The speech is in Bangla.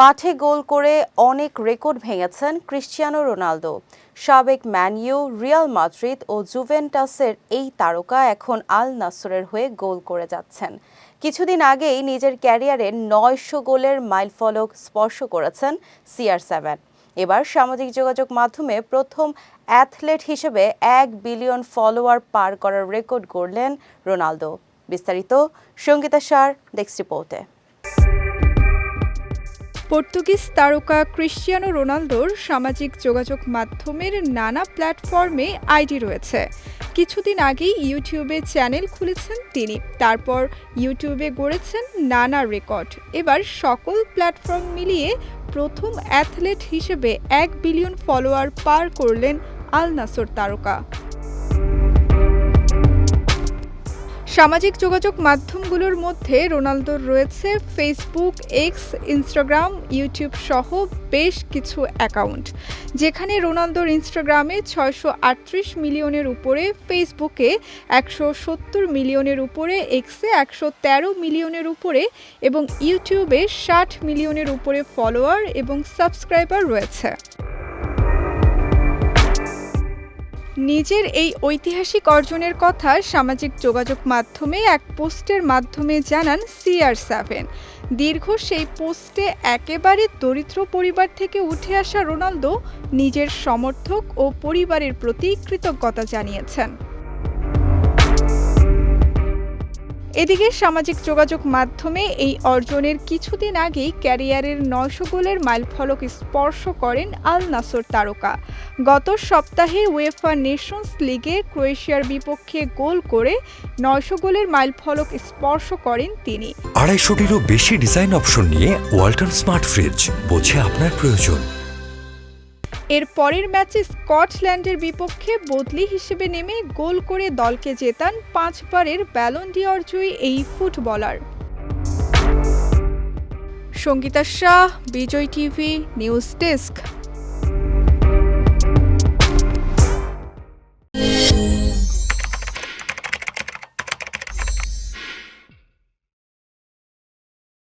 মাঠে গোল করে অনেক রেকর্ড ভেঙেছেন ক্রিশ্চিয়ানো রোনালদো। সাবেক ম্যানইউ, রিয়াল মাদ্রিদ ও জুভেন্টাসের এই তারকা এখন আল নাসরের হয়ে গোল করে যাচ্ছেন। কিছুদিন আগেই নিজের ক্যারিয়ারের নয়শো গোলের মাইলফলক স্পর্শ করেছেন সিআর সেভেন। এবার সামাজিক যোগাযোগ মাধ্যমে প্রথম অ্যাথলেট হিসেবে এক বিলিয়ন ফলোয়ার পার করার রেকর্ড গড়লেন রোনালদো। বিস্তারিত সঙ্গীতা সার, ডেস্ক রিপোর্টে। পর্তুগিজ তারকা ক্রিশ্চিয়ানো রোনালদোর সামাজিক যোগাযোগ মাধ্যমের নানা প্ল্যাটফর্মে আইডি রয়েছে। কিছুদিন আগেই ইউটিউবে চ্যানেল খুলেছেন তিনি। তারপর ইউটিউবে গড়েছেন নানা রেকর্ড। এবার সকল প্ল্যাটফর্ম মিলিয়ে প্রথম অ্যাথলেট হিসেবে এক বিলিয়ন ফলোয়ার পার করলেন আল নাসর তারকা। সামাজিক যোগাযোগ মাধ্যমগুলোর মধ্যে রোনালদোর রয়েছে ফেসবুক এক্স ইনস্টাগ্রাম ইউটিউব সহ বেশ কিছু অ্যাকাউন্ট যেখানে রোনালদোর ইনস্টাগ্রামে ছয়শো আটত্রিশ মিলিয়নের উপরে ফেসবুকে একশো সত্তর মিলিয়নের উপরে এক্সে একশো তেরো মিলিয়নের উপরে এবং ইউটিউবে ষাট মিলিয়নের উপরে ফলোয়ার এবং সাবস্ক্রাইবার রয়েছে। নিজের এই ঐতিহাসিক অর্জনের কথা সামাজিক যোগাযোগ মাধ্যমে এক পোস্টের মাধ্যমে জানান সিআর সেভেন। দীর্ঘ সেই পোস্টে একেবারে দরিদ্র পরিবার থেকে উঠে আসা রোনালদো নিজের সমর্থক ও পরিবারের প্রতি কৃতজ্ঞতা জানিয়েছেন। এদিকে সামাজিক যোগাযোগ মাধ্যমে এই অর্জনের কিছুদিন আগেই ক্যারিয়ারের নয়শো গোলের মাইলফলক স্পর্শ করেন আল নাসর তারকা। গত সপ্তাহে উয়েফা নেশনস লিগে ক্রোয়েশিয়ার বিপক্ষে গোল করে নয়শো গোলের মাইলফলক স্পর্শ করেন তিনি। আড়াইশোটিরও বেশি ডিজাইন অপশন নিয়ে ওয়ালটন স্মার্ট ফ্রিজ, বোঝে আপনার প্রয়োজন। এর পরের ম্যাচে স্কটল্যান্ডের বিপক্ষে বদলি হিসেবে নেমে গোল করে দলকে জেতান পাঁচবারের ব্যালন ডিওর জয়ী এই footballer. Sangeeta Shah, Bijoy TV, news desk.